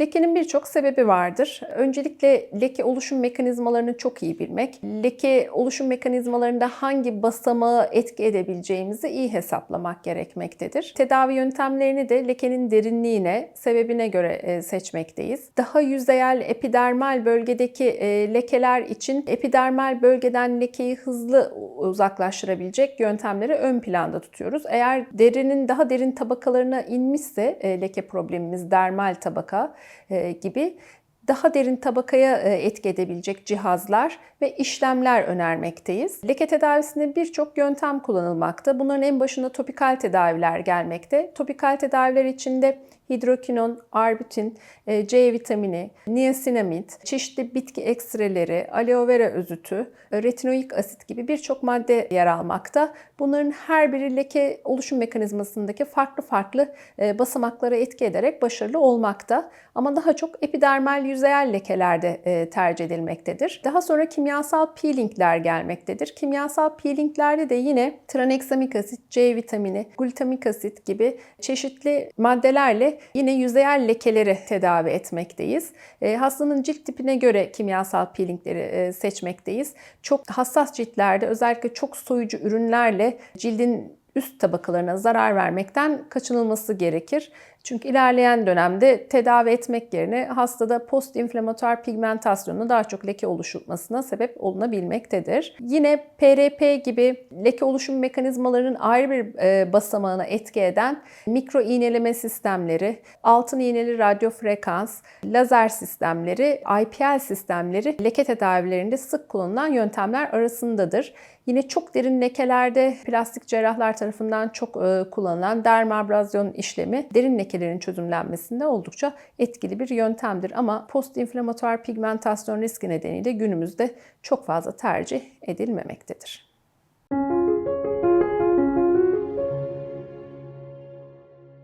Lekenin birçok sebebi vardır. Öncelikle leke oluşum mekanizmalarını çok iyi bilmek, leke oluşum mekanizmalarında hangi basamağı etki edebileceğimizi iyi hesaplamak gerekmektedir. Tedavi yöntemlerini de lekenin derinliğine, sebebine göre e, seçmekteyiz. Daha yüzeyel epidermal bölgedeki e, lekeler için epidermal bölgeden lekeyi hızlı uzaklaştırabilecek yöntemleri ön planda tutuyoruz. Eğer derinin daha derin tabakalarına inmişse e, leke problemimiz dermal tabaka gibi daha derin tabakaya e, etki edebilecek cihazlar ve işlemler önermekteyiz. Leke tedavisinde birçok yöntem kullanılmakta. Bunların en başında topikal tedaviler gelmekte. Topikal tedaviler içinde hidrokinon, arbutin, e, C vitamini, niasinamid, çeşitli bitki ekstreleri, aloe vera özütü, e, retinoik asit gibi birçok madde yer almakta. Bunların her biri leke oluşum mekanizmasındaki farklı farklı e, basamaklara etki ederek başarılı olmakta. Ama daha çok epidermal yüzeyel lekelerde tercih edilmektedir. Daha sonra kimyasal peelingler gelmektedir. Kimyasal peelinglerde de yine traneksamik asit, C vitamini, glutamik asit gibi çeşitli maddelerle yine yüzeyel lekeleri tedavi etmekteyiz. E, hastanın cilt tipine göre kimyasal peelingleri e, seçmekteyiz. Çok hassas ciltlerde özellikle çok soyucu ürünlerle cildin üst tabakalarına zarar vermekten kaçınılması gerekir. Çünkü ilerleyen dönemde tedavi etmek yerine hastada post inflamatuar pigmentasyonuna daha çok leke oluşmasına sebep olunabilmektedir. Yine PRP gibi leke oluşum mekanizmalarının ayrı bir e, basamağına etki eden mikro iğneleme sistemleri, altın iğneli radyo frekans, lazer sistemleri, IPL sistemleri leke tedavilerinde sık kullanılan yöntemler arasındadır. Yine çok derin lekelerde plastik cerrahlar tarafından çok e, kullanılan dermabrazyon işlemi derin lekelerin çözümlenmesinde oldukça etkili bir yöntemdir. Ama post-inflamatuar pigmentasyon riski nedeniyle günümüzde çok fazla tercih edilmemektedir.